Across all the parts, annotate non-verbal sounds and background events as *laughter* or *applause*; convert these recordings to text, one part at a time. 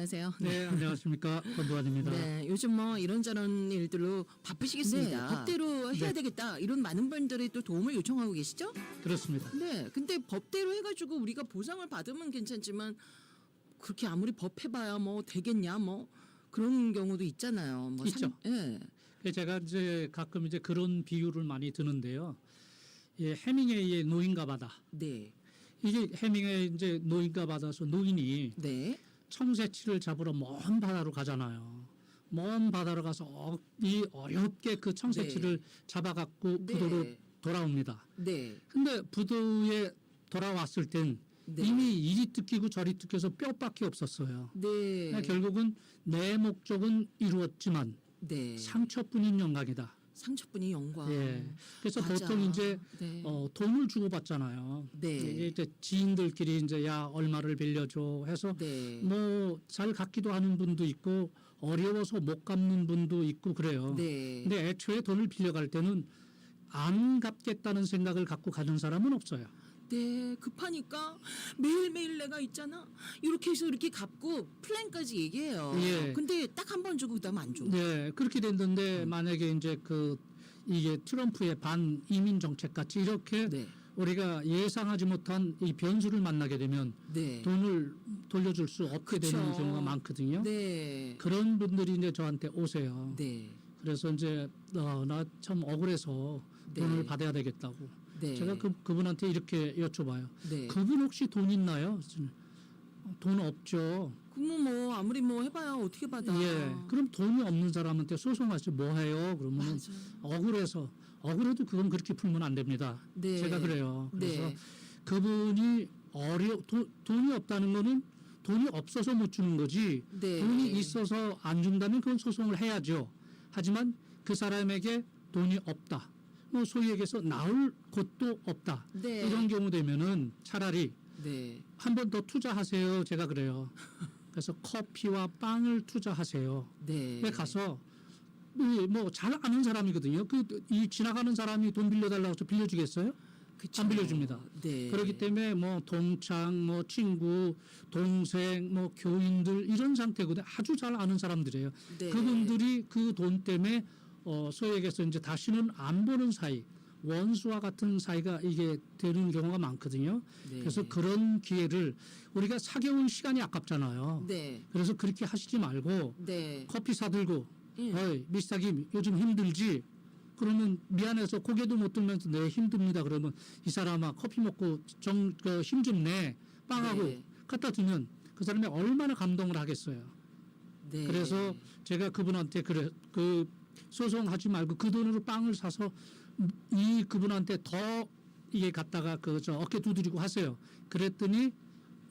안녕하세요. 네, 안녕하십니까. 권도환입니다. 네, 요즘 뭐 이런저런 일들로 바쁘시겠습니다. 네. 법대로 해야 네. 되겠다. 이런 많은 분들이 또 도움을 요청하고 계시죠? 그렇습니다. 네, 근데 법대로 해가지고 우리가 보상을 받으면 괜찮지만 그렇게 아무리 법 해봐야 뭐 되겠냐 뭐 그런 경우도 있잖아요. 뭐 있죠. 예, 예, 제가 이제 가끔 이제 그런 비유를 많이 드는데요. 예, 해밍웨이의 노인과 바다. 네, 이게 해밍웨이 이제 노인과 바다서 노인이 네, 청새치를 잡으러 먼 바다로 가잖아요. 먼 바다로 가서 어, 이 어렵게 그 청새치를 잡아갖고 네. 부도로 돌아옵니다. 네, 근데 부도에 돌아왔을 땐 네. 이미 이리 뜯기고 저리 뜯겨서 뼈밖에 없었어요. 네, 그러니까 결국은 내 목적은 이루었지만 네, 상처뿐인 영광이다. 상처뿐이 영광. 예. 그래서 맞아. 보통 이제 네. 어, 돈을 주고 받잖아요. 네. 이게 이제 지인들끼리 이제 야 얼마를 빌려줘 해서 네. 뭐 잘 갚기도 하는 분도 있고 어려워서 못 갚는 분도 있고 그래요. 네. 근데 애초에 돈을 빌려갈 때는 안 갚겠다는 생각을 갖고 가는 사람은 없어요. 네, 급하니까 매일매일 내가 있잖아. 이렇게 해서 이렇게 갚고 플랜까지 얘기해요. 예. 근데 딱 한 번 주고 그다음 안 줘. 네, 그렇게 됐는데 음. 만약에 이제 그 이게 트럼프의 반 이민 정책 같이 이렇게 네. 우리가 예상하지 못한 이 변수를 만나게 되면 네. 돈을 돌려줄 수 없게 되는 그쵸. 경우가 많거든요. 네. 그런 분들이 이제 저한테 오세요. 네. 그래서 이제 어, 나 참 억울해서 네. 돈을 받아야 되겠다고. 네. 제가 그 그분한테 이렇게 여쭤봐요. 네. 그분 혹시 돈 있나요? 돈 없죠. 그러면 뭐 아무리 뭐 해봐야 어떻게 받아. 예. 그럼 돈이 없는 사람한테 소송하시 뭐 해요? 그러면. 억울해서 억울해도 그건 그렇게 풀면 안 됩니다. 네. 제가 그래요. 그래서 네. 그분이 어려 도, 돈이 없다는 거는 돈이 없어서 못 주는 거지. 네. 돈이 있어서 안 준다면 그건 소송을 해야죠. 하지만 그 사람에게 돈이 없다. 뭐 소위 얘기해서 나올 곳도 없다. 네. 이런 경우 되면은 차라리 네. 한 번 더 투자하세요. 제가 그래요. 그래서 커피와 빵을 투자하세요. 네. 왜 가서 뭐 잘 아는 사람이거든요. 그 이 지나가는 사람이 돈 빌려달라고 해서 빌려주겠어요? 그쵸. 안 빌려줍니다. 네. 그렇기 때문에 뭐 동창, 뭐 친구, 동생, 뭐 교인들 이런 상태거든요. 아주 잘 아는 사람들이에요. 네. 그분들이 그 돈 때문에 어 소위 얘기해서 이제 다시는 안 보는 사이 원수와 같은 사이가 이게 되는 경우가 많거든요. 네. 그래서 그런 기회를 우리가 사겨온 시간이 아깝잖아요. 네. 그래서 그렇게 하시지 말고 네. 커피 사들고 예. 어이 미스터 김 요즘 힘들지 그러면 미안해서 고개도 못 들면서 네 힘듭니다 그러면 이 사람아 커피 먹고 정 힘 좀 내 빵하고 네. 갖다 주면 그 사람이 얼마나 감동을 하겠어요 네. 그래서 제가 그분한테 그래 그 소송하지 말고 그 돈으로 빵을 사서 이 그분한테 더 이게 갖다가 그 저 어깨 두드리고 하세요 그랬더니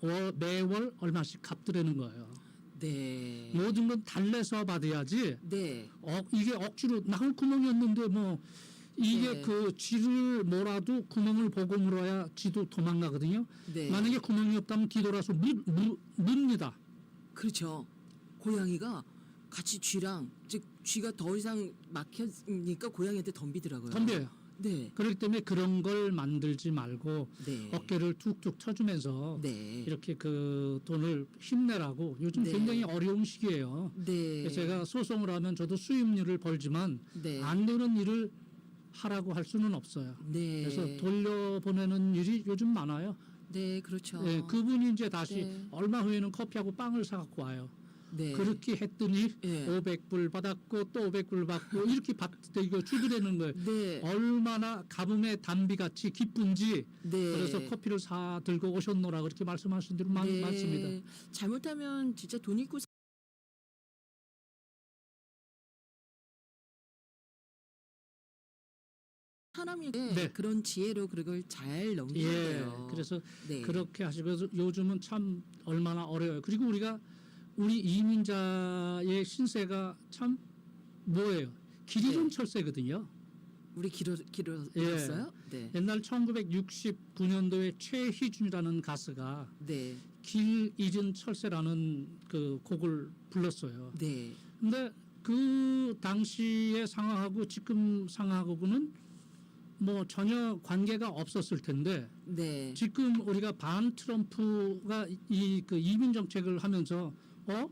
월- 매월 얼마씩 갚드라는 거예요 네. 모든 건 달래서 받아야지 네. 어, 이게 억지로 나올 구멍이었는데 뭐 이게 네. 그 쥐를 몰아도 구멍을 보고 물어야 쥐도 도망가거든요. 네. 만약에 구멍이 없다면 뒤돌아서 물, 물, 묻니다. 그렇죠. 고양이가 같이 쥐랑 즉 쥐가 더 이상 막히니까 고양이한테 덤비더라고요. 덤벼요. 네. 그렇기 때문에 그런 걸 만들지 말고 네. 어깨를 툭툭 쳐주면서 네. 이렇게 그 돈을 힘내라고 요즘 네. 굉장히 어려운 시기예요. 네. 제가 소송을 하면 저도 수입률을 벌지만 네. 안 되는 일을 하라고 할 수는 없어요. 네. 그래서 돌려보내는 일이 요즘 많아요. 네, 그렇죠. 네, 그분이 이제 다시 네. 얼마 후에는 커피하고 빵을 사갖고 와요. 네. 그렇게 했더니 예. 500불 받았고 또 500불 받고 이렇게 받 이거 주드리는 거예요. 네. 얼마나 가뭄의 단비같이 기쁜지 네. 그래서 커피를 사 들고 오셨노라 그렇게 말씀하신 대로 많, 네. 많습니다. 잘못하면 진짜 돈 있고 사람이 네. 그런 지혜로 그걸 잘 넘기는 예, 거예요. 그래서 네. 그렇게 하시고 요즘은 참 얼마나 어려워요. 그리고 우리가 우리 이민자의 신세가 참 뭐예요? 좀 네. 철새거든요. 우리 길어 길어 예. 길었어요? 네. 옛날 1969년도에 최희준이라는 가수가 네. 길 잊은 철새라는 그 곡을 불렀어요. 네. 근데 그 당시의 상황하고 지금 상황하고는 뭐 전혀 관계가 없었을 텐데 네. 지금 우리가 반 트럼프가 이 그 이민 정책을 하면서 어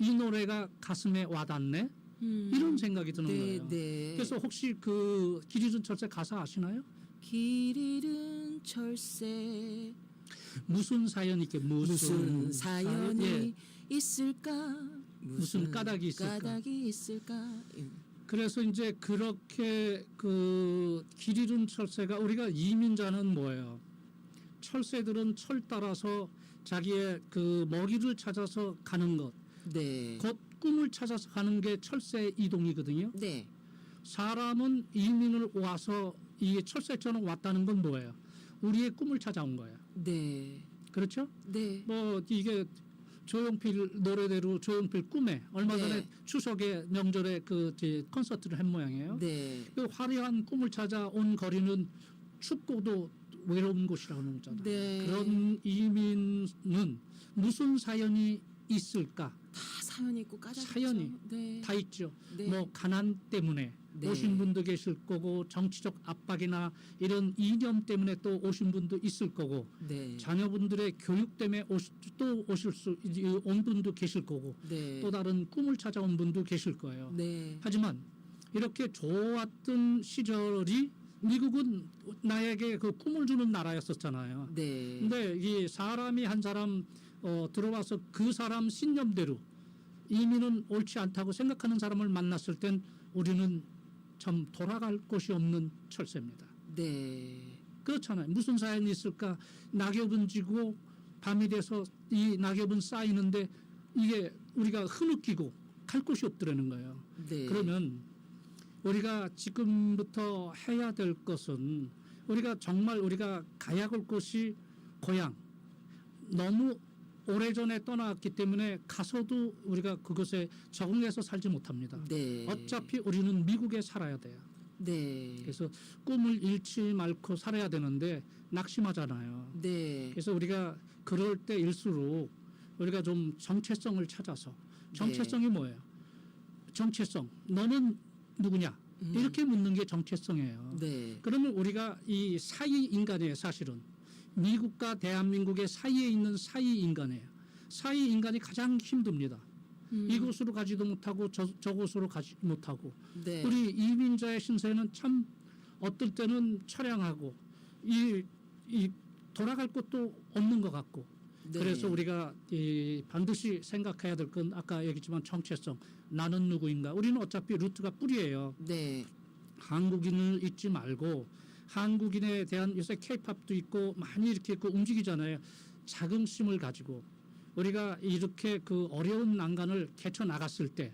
이 노래가 가슴에 와닿네 음. 이런 생각이 드는 네, 거예요. 네. 그래서 혹시 그길 잃은 철새 가사 아시나요? 길 잃은 철새 무슨 사연이 있게 무슨, 무슨 사연이 예. 있을까 무슨 까닭이 있을까? 까닭이 있을까 예. 그래서 이제 그렇게 그 길 잃은 철새가 우리가 이민자는 뭐예요? 철새들은 철 따라서 자기의 그 먹이를 찾아서 가는 것, 네. 곧 꿈을 찾아서 가는 게 철새 이동이거든요. 네. 사람은 이민을 와서 이 철새처럼 왔다는 건 뭐예요? 우리의 꿈을 찾아온 거예요. 네. 그렇죠? 네. 뭐 이게 조용필 노래대로 조용필 꿈에 얼마 전에 네. 추석에 명절에 그 콘서트를 한 모양이에요. 네. 그 화려한 꿈을 찾아 온 거리는 춥고도 외로운 곳이라고 하는 거잖아요. 네. 그런 이민은 무슨 사연이 있을까? 다 사연이 있고 까닭이 사연이. 네. 다 있죠. 네. 뭐 가난 때문에 네. 오신 분도 계실 거고 정치적 압박이나 이런 이념 때문에 또 오신 분도 있을 거고 네. 자녀분들의 교육 때문에 오시, 또 오실 수 온 분도 계실 거고 네. 또 다른 꿈을 찾아온 분도 계실 거예요. 네. 하지만 이렇게 좋았던 시절이 미국은 나에게 그 꿈을 주는 나라였었잖아요. 네. 근데 이 사람이 한 사람 어, 들어와서 그 사람 신념대로 이민은 옳지 않다고 생각하는 사람을 만났을 땐 우리는 참 돌아갈 곳이 없는 철새입니다. 네. 그렇잖아요. 무슨 사연이 있을까? 낙엽은 지고 밤이 돼서 이 낙엽은 쌓이는데 이게 우리가 흐느끼고 갈 곳이 없더라는 거예요. 네. 그러면 우리가 지금부터 해야 될 것은 우리가 정말 우리가 가야 할 곳이 고향 너무 오래전에 떠나왔기 때문에 가서도 우리가 그것에 적응해서 살지 못합니다. 네. 어차피 우리는 미국에 살아야 돼요. 네. 그래서 꿈을 잃지 말고 살아야 되는데 낙심하잖아요. 네. 그래서 우리가 그럴 때일수록 우리가 좀 정체성을 찾아서 정체성이 뭐예요? 정체성. 너는 누구냐? 음. 이렇게 묻는 게 정체성이에요. 네. 그러면 우리가 이 사이 인간이에요, 사실은. 미국과 대한민국의 사이에 있는 사이 인간이에요. 사이 인간이 가장 힘듭니다. 음. 이곳으로 가지도 못하고 저, 저곳으로 가지 못하고 네. 우리 이민자의 신세는 참 어떨 때는 처량하고 이, 이 돌아갈 곳도 없는 것 같고 네. 그래서 우리가 이 반드시 생각해야 될 건 아까 얘기했지만 정체성 나는 누구인가 우리는 어차피 루트가 뿌리예요 네. 한국인을 잊지 말고 한국인에 대한 요새 케이팝도 있고 많이 이렇게 그 움직이잖아요 자긍심을 가지고 우리가 이렇게 그 어려운 난간을 개쳐 나갔을 때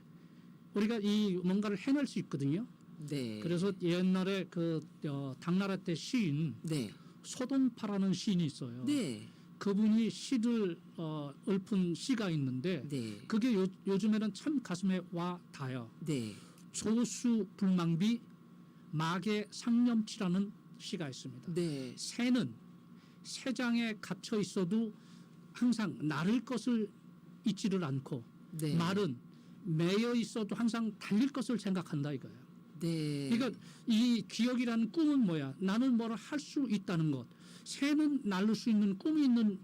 우리가 이 뭔가를 해낼 수 있거든요. 네. 그래서 옛날에 그 어, 당나라 때 시인 네. 소동파라는 시인이 있어요. 네. 그분이 시를 어, 읊은 시가 있는데 네. 그게 요, 요즘에는 참 가슴에 와 닿아요. 네. 조수 불망비 마개 상념치라는 시가 있습니다. 네. 새는 새장에 갇혀 있어도 항상 나를 것을 잊지를 않고 네. 말은 매여 있어도 항상 달릴 것을 생각한다 이거예요. 네. 그러니까 이 기억이라는 꿈은 뭐야? 나는 뭐를 할 수 있다는 것. 새는 날릴 수 있는 꿈이 있는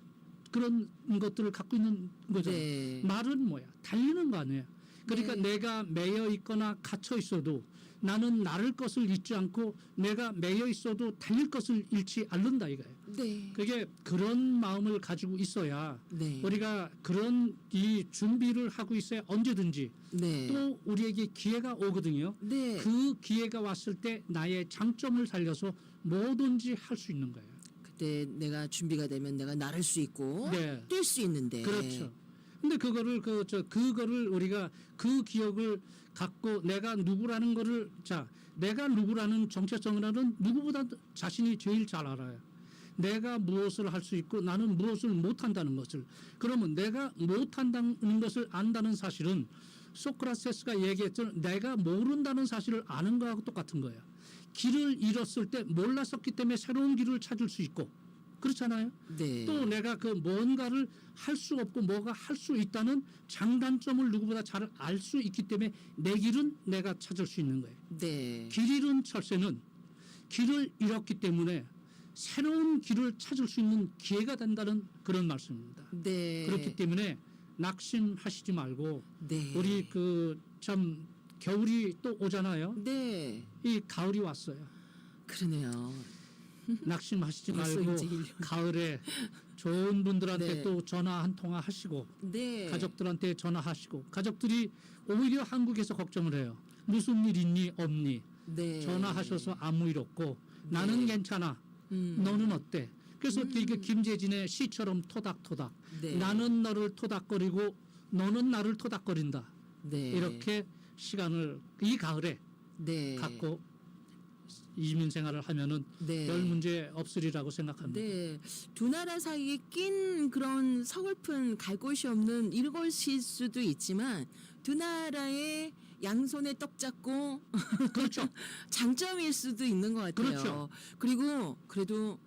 그런 것들을 갖고 있는 거죠. 네. 말은 뭐야? 달리는 거 아니에요. 그러니까 네. 내가 매여 있거나 갇혀 있어도 나는 나를 것을 잊지 않고 내가 매여 있어도 달릴 것을 잃지 않는다 이거예요. 네. 그게 그런 마음을 가지고 있어야 네. 우리가 그런 이 준비를 하고 있어야 언제든지 네. 또 우리에게 기회가 오거든요. 네. 그 기회가 왔을 때 나의 장점을 살려서 뭐든지 할 수 있는 거예요. 그때 내가 준비가 되면 내가 나를 수 있고 네. 뛸 수 있는데. 그렇죠. 근데 그거를 그 저 그거를 우리가 그 기억을 갖고 내가 누구라는 거를 자 내가 누구라는 정체성이라는 누구보다 자신이 제일 잘 알아요. 내가 무엇을 할 수 있고 나는 무엇을 못 한다는 것을 그러면 내가 못 한다는 것을 안다는 사실은 소크라테스가 얘기했던 내가 모른다는 사실을 아는 거하고 똑같은 거예요. 길을 잃었을 때 몰랐었기 때문에 새로운 길을 찾을 수 있고 그렇잖아요. 네. 또 내가 그 뭔가를 할 수 없고 뭐가 할 수 있다는 장단점을 누구보다 잘 알 수 있기 때문에 내 길은 내가 찾을 수 있는 거예요. 네. 길 잃은 철새는 길을 잃었기 때문에 새로운 길을 찾을 수 있는 기회가 된다는 그런 말씀입니다. 네. 그렇기 때문에 낙심하시지 말고 네. 우리 그 참 겨울이 또 오잖아요. 네. 이 가을이 왔어요. 그러네요. 낙심하시지 말고. 가을에 좋은 분들한테 네. 또 전화 한 통화 하시고 네. 가족들한테 전화하시고 가족들이 오히려 한국에서 걱정을 해요. 무슨 일 있니 없니 네. 전화하셔서 아무 일 없고 나는 괜찮아 음. 너는 어때 그래서 이렇게 김재진의 시처럼 토닥토닥 네. 나는 너를 토닥거리고 너는 나를 토닥거린다 네. 이렇게 시간을 이 가을에 네. 갖고 이민 생활을 하면은 네. 별 문제 없으리라고 생각합니다. 네, 두 나라 사이에 낀 그런 서글픈 갈 곳이 없는 이것일 수도 있지만 두 나라의 양손에 떡 잡고 그렇죠. *laughs* 장점일 수도 있는 것 같아요. 그렇죠. 그리고 그래도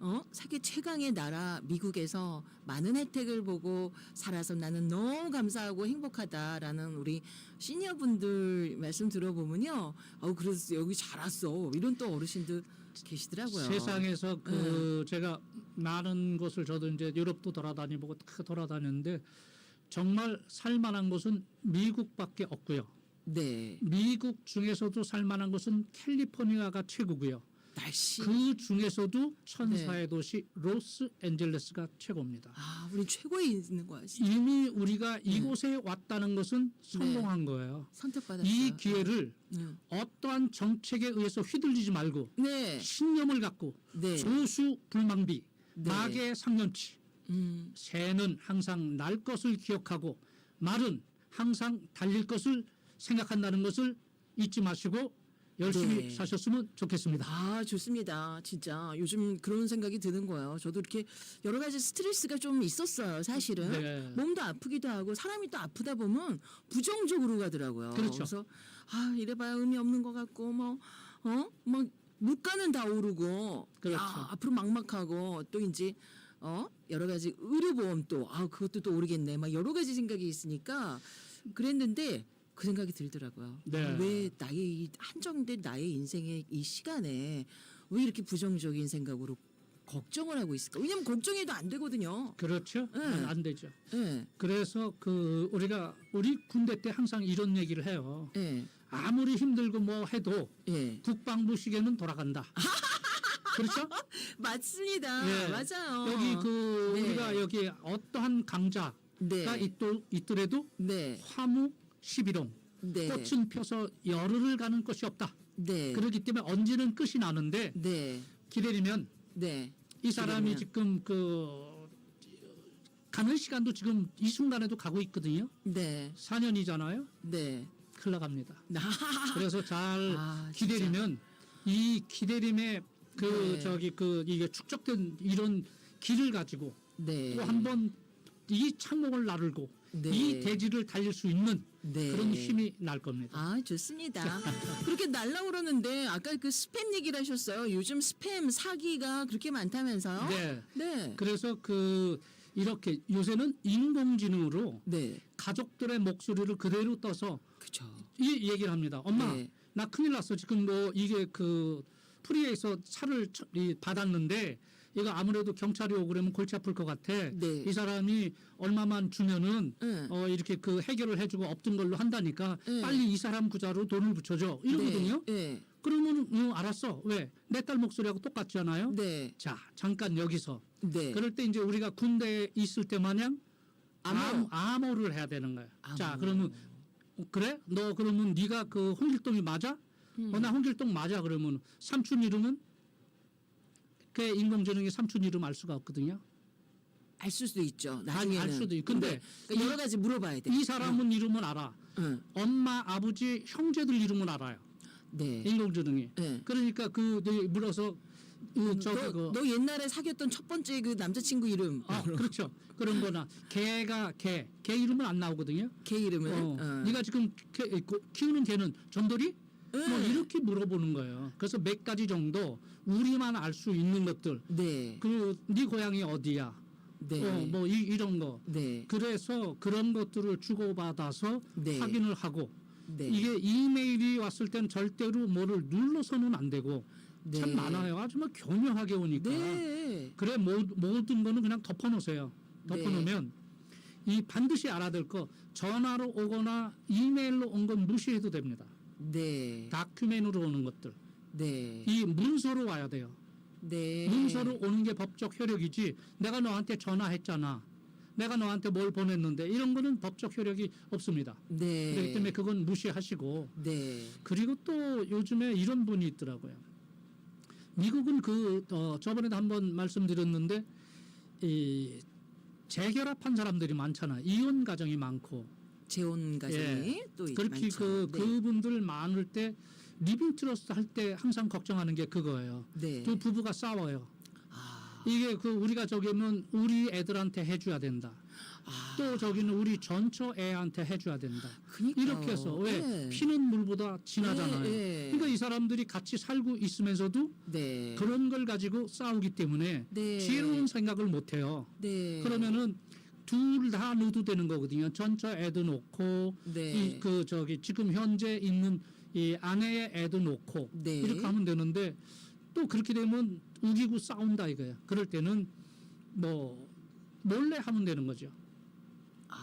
어? 세계 최강의 나라 미국에서 많은 혜택을 보고 살아서 나는 너무 감사하고 행복하다라는 우리 시니어 분들 말씀 들어보면요. 어 그래서 여기 잘 왔어. 이런 또 어르신들 계시더라고요. 세상에서 그 제가 많은 곳을 저도 이제 유럽도 돌아다니고 다 돌아다녔는데 정말 살만한 곳은 미국밖에 없고요. 네. 미국 중에서도 살만한 곳은 캘리포니아가 최고고요. 날씨. 그 중에서도 천사의 네. 도시 로스앤젤레스가 최고입니다. 아, 우리 최고에 있는 거야. 진짜. 이미 우리가 이곳에 왔다는 것은 성공한 거예요. 선택받았어요. 이 기회를 네. 어떠한 정책에 의해서 휘둘리지 말고 네. 신념을 갖고 네. 조수 불망비 네. 마계 상년치 음. 새는 항상 날 것을 기억하고 말은 항상 달릴 것을 생각한다는 것을 잊지 마시고 열심히 네. 사셨으면 좋겠습니다. 아, 좋습니다. 진짜 요즘 그런 생각이 드는 거예요. 저도 이렇게 여러 가지 스트레스가 좀 있었어요. 사실은 네. 몸도 아프기도 하고 사람이 또 아프다 보면 부정적으로 가더라고요. 그렇죠. 래서 아 이래봐야 의미 없는 것 같고 뭐 어 막 물가는 다 오르고 그렇죠. 야, 앞으로 막막하고 또 이제 어 여러 가지 의료보험 또 아 그것도 또 오르겠네. 막 여러 가지 생각이 있으니까 그랬는데 그 생각이 들더라고요. 네. 왜 나의 이 한정된 나의 인생의 이 시간에 왜 이렇게 부정적인 생각으로 걱정을 하고 있을까? 왜냐면 걱정해도 안 되거든요. 그렇죠? 네. 안 되죠. 예, 그래서 그 우리가 우리 군대 때 항상 이런 얘기를 해요. 예, 아무리 힘들고 뭐 해도 예. 국방부 시계는 돌아간다. *laughs* 그렇죠? 맞습니다. 예. 맞아요. 여기 그 네. 우리가 여기 어떠한 강자가 네, 있도, 있더라도 네, 화무 11홍 네, 꽃은 펴서 열흘을 가는 것이 없다. 네, 그렇기 때문에 언제는 끝이 나는데 네, 기다리면 네, 이 사람이 기다리면. 지금 그 가는 시간도 지금 이 순간에도 가고 있거든요. 네, 4년이잖아요. 네. 큰일 나갑니다. 나, *laughs* 그래서 잘 아, 진짜. 기다리면 이 기다림의 그 네. 저기 그 이게 축적된 이런 길을 가지고 네, 또 한 번 이 창목을 나르고 네. 이 대지를 달릴 수 있는 네. 그런 힘이 날 겁니다. 아 좋습니다. 그렇게 날라오르는데 아까 그 스팸 얘기를 하셨어요. 요즘 스팸 사기가 그렇게 많다면서요? 네. 네, 그래서 그 이렇게 요새는 인공지능으로 네, 가족들의 목소리를 그대로 떠서 그렇죠. 이 얘기를 합니다. 엄마, 네. 나 큰일 났어. 지금 뭐 이게 그 프리에서 차를 이 받았는데 이거 아무래도 경찰이 오고 그러면 골치 아플 것 같아. 네. 이 사람이 얼마만 주면은 네. 어 이렇게 그 해결을 해주고 없던 걸로 한다니까 네. 빨리 이 사람 구자로 돈을 붙여줘 이러거든요. 네, 그러면 어, 알았어. 왜? 내 딸 목소리하고 똑같잖아요. 네, 자 잠깐 여기서 네. 그럴 때 이제 우리가 군대에 있을 때 마냥 암호. 암, 암호를 해야 되는. 자 암호. 그러면 어, 그래? 너 그러면 네가 그 홍길동이 맞아? 음. 어, 나 홍길동 맞아 그러면 삼촌 이름은 그 인공지능이 삼촌 이름 알 수가 없거든요. 알 수도 있죠. 아니, 나중에는. 알 수도 있- 근데 그러니까 이- 여러 가지 물어봐야 돼. 이 사람은 이름은 알아. 응. 엄마, 아버지, 형제들 이름은 알아요. 네. 인공지능이. 네. 그러니까 그 네, 물어서 그 저기 너, 그너 옛날에 사귀었던 첫 번째 그 남자친구 이름. 어, *laughs* 그렇죠. 그런 거나 개가 개, 개 이름은 안 나오거든요. 걔 이름은. 어, 어. 네가 지금 개- 고- 키우는 개는 전돌이? 뭐 네. 이렇게 물어보는 거예요. 그래서 몇 가지 정도 우리만 알 수 있는 것들. 네. 그네 고향이 어디야? 네. 어, 뭐 이, 이런 거. 네. 그래서 그런 것들을 주고받아서 네. 확인을 하고 네. 이게 이메일이 왔을 땐 절대로 뭐를 눌러서는 안 되고 네. 참 많아요. 아주 뭐 교묘하게 오니까. 네. 그래 모, 모든 거는 그냥 덮어놓으세요. 덮어놓으면 이 반드시 알아야 될거 전화로 오거나 이메일로 온 건 무시해도 됩니다. 네. 다큐멘으로 오는 것들 네. 이 문서로 와야 돼요. 네. 문서로 오는 게 법적 효력이지 내가 너한테 전화했잖아. 내가 너한테 뭘 보냈는데 이런 거는 법적 효력이 없습니다. 네. 그렇기 때문에 그건 무시하시고 네. 그리고 또 요즘에 이런 분이 있더라고요. 미국은 그 어, 저번에도 한번 말씀드렸는데 이 재결합한 사람들이 많잖아. 이혼 가정이 많고 재혼 가정이 또 예. 그렇게 많죠. 그 네. 그분들 많을 때 리빙 트러스트 할 때 항상 걱정하는 게 그거예요. 네. 두 부부가 싸워요. 아. 이게 그 우리가 저기는 우리 애들한테 해줘야 된다. 아. 또 저기는 우리 전처 애한테 해줘야 된다. 그러니까요. 이렇게 해서 왜 네. 피는 물보다 진하잖아요. 네, 네. 그러니까 이 사람들이 같이 살고 있으면서도 네. 그런 걸 가지고 싸우기 때문에 네. 지혜로운 생각을 못 해요. 네. 그러면은 둘다 넣어도 되는 거거든요. 전처 애도 놓고 네. 이그 저기 지금 현재 있는 이 아내의 애도 놓고 네. 이렇게 하면 되는데 또 그렇게 되면 우기고 싸운다 이거예요. 그럴 때는 뭐 몰래 하면 되는 거죠. 아.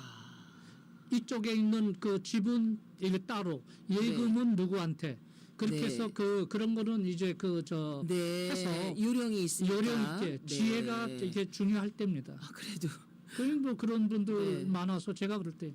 이쪽에 있는 그 지분 이게 따로 예금은 누구한테 그렇게 네. 해서 그 그런 거는 이제 그저 네. 해서 요령이 있으니까. 요령 있게 네. 지혜가 이게 중요할 때입니다. 아, 그래도 그뭐 그런 분들 네. 많아서 제가 그럴 때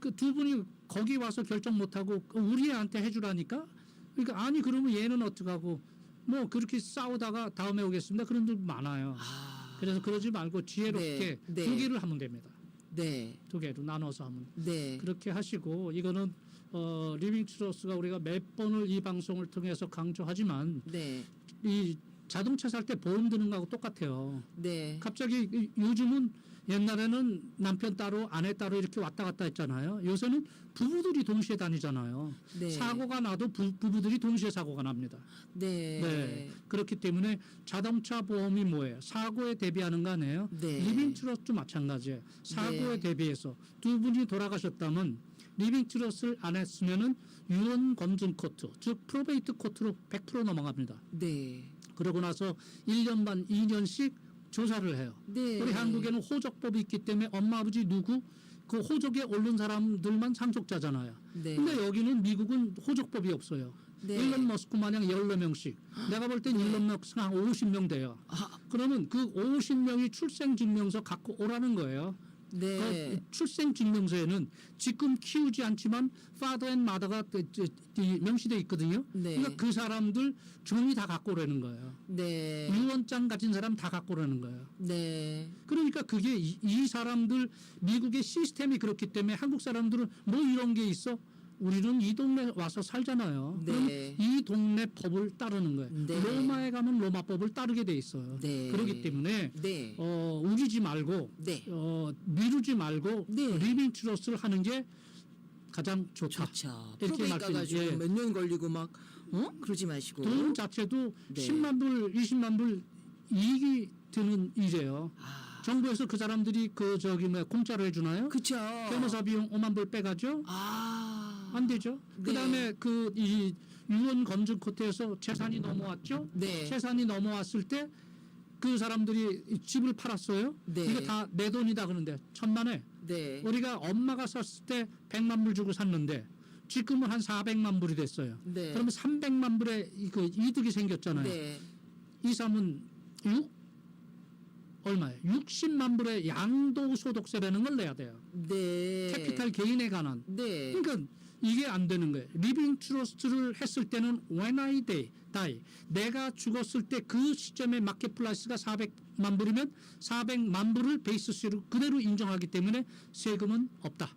그 두 분이 거기 와서 결정 못 하고 우리 애한테 해주라니까 그러니까 아니 그러면 얘는 어떡하고 뭐 그렇게 싸우다가 다음에 오겠습니다 그런 분 많아요. 아. 그래서 그러지 말고 지혜롭게 네. 네. 두 개를 하면 됩니다. 네. 두 개로 나눠서 하면 네. 그렇게 하시고 이거는 어, 리빙 트러스가 우리가 몇 번을 이 방송을 통해서 강조하지만 네. 이 자동차 살 때 보험 드는 거하고 똑같아요. 네. 갑자기 이- 요즘은 옛날에는 남편 따로 아내 따로 이렇게 왔다 갔다 했잖아요. 요새는 부부들이 동시에 다니잖아요. 네. 사고가 나도 부, 부부들이 동시에 사고가 납니다. 네. 네. 그렇기 때문에 자동차 보험이 뭐예요? 사고에 대비하는 거 아니에요? 네. 리빙 트러스도 마찬가지예요. 사고에 네. 대비해서 두 분이 돌아가셨다면 리빙 트러스를 안 했으면은 유언 검증 코트, 즉 프로베이트 코트로 100% 넘어갑니다. 네. 그러고 나서 1년 반, 2년씩 조사를 해요. 네. 우리 한국에는 호적법이 있기 때문에 엄마 아버지 누구 그 호적에 오른 사람들만 상속자잖아요. 네. 근데 여기는 미국은 호적법이 없어요. 네. 일론 머스크 마냥 14명씩. 내가 볼 땐 일론 머스크 한 50명 돼요. 아, 그러면 그 50명이 출생증명서 갖고 오라는 거예요. 네. 그 출생증명서에는 지금 키우지 않지만 father and mother가 명시돼 있거든요. 네. 그러니까 그 사람들 종이 다 갖고 오라는 거예요. 네. 유언장 가진 사람 다 갖고 오라는 거예요. 네. 그러니까 그게 이, 이 사람들 미국의 시스템이 그렇기 때문에 한국 사람들은 뭐 이런 게 있어? 우리는 이 동네 와서 살잖아요. 그럼 네. 이 동네 법을 따르는 거예요. 네. 로마에 가면 로마 법을 따르게 돼 있어요. 네. 그렇기 때문에 네. 어, 우기지 말고 네. 어, 미루지 말고 네. 리빙 트러스를 하는 게 가장 좋다. 좋죠. 이렇게 프로베이 말씀이- 가가지고 예. 몇 년 걸리고 막 어? 그러지 마시고. 돈 자체도 네. 10만 불, 20만 불 이익이 드는 일이에요. 아. 정부에서 그 사람들이 그 저기 뭐 공짜로 해주나요? 그쵸. 변호사 비용 5만 불 빼가죠? 아. 안 되죠. 네. 그다음에 그 이 유언 검증 코트에서 재산이 넘어왔죠. 네. 재산이 넘어왔을 때 그 사람들이 이 집을 팔았어요. 네. 이거 다 내 돈이다 그러는데 천만에 네. 우리가 엄마가 썼을 때 100만 불 주고 샀는데 지금은 한 400만 불이 됐어요. 네. 그러면 300만 불의 이- 그 이득이 생겼잖아요. 네. 이 사람은 6 얼마예요? 60만 불의 양도소득세라는 걸 내야 돼요. 네. 캐피탈 개인에 관한. 네. 그러니까 이게 안 되는 거예요. 리빙 트러스트를 했을 때는 when I die, die. 내가 죽었을 때 그 시점에 마켓 플라이스가 400만 불이면 400만 불을 베이스 수로 그대로 인정하기 때문에 세금은 없다.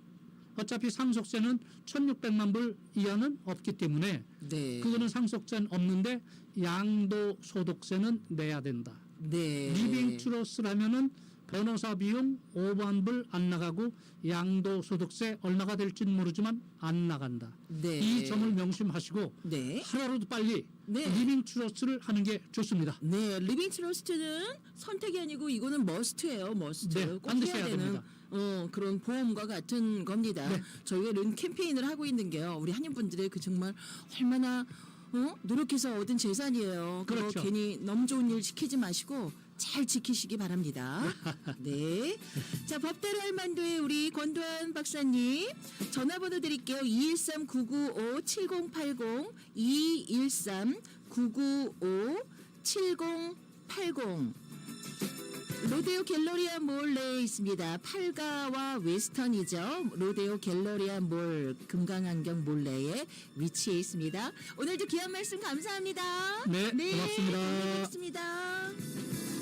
어차피 상속세는 1,600만 불 이하는 없기 때문에 네. 그거는 상속세는 없는데 양도 소득세는 내야 된다. 네. 리빙 트러스라면은 변호사 비용 5만 불 안 나가고 양도소득세 얼마가 될지는 모르지만 안 나간다. 네. 이 점을 명심하시고 네. 하루라도 빨리 네. 리빙 트러스를 하는 게 좋습니다. 네, 리빙 트러스트는 선택이 아니고 이거는 머스트예요, 머스트. 네, 꼭 해야 해야 되는 됩니다. 어, 그런 보험과 같은 겁니다. 네. 저희가 이런 캠페인을 하고 있는 게요. 우리 한인 분들의 그 정말 얼마나 어? 노력해서 얻은 재산이에요. 그렇죠. 괜히 너무 좋은 일 시키지 마시고 잘 지키시기 바랍니다. 네. 자, 법대로 할 만두의 우리 권도환 박사님 전화번호 드릴게요. 213-995-7080 213-995-7080 로데오 갤러리아 몰 내에 있습니다. 팔가와 웨스턴이죠. 로데오 갤러리아 몰 금강안경 몰 내에 위치해 있습니다. 오늘도 귀한 말씀 감사합니다. 네, 고맙습니다. 고맙습니다.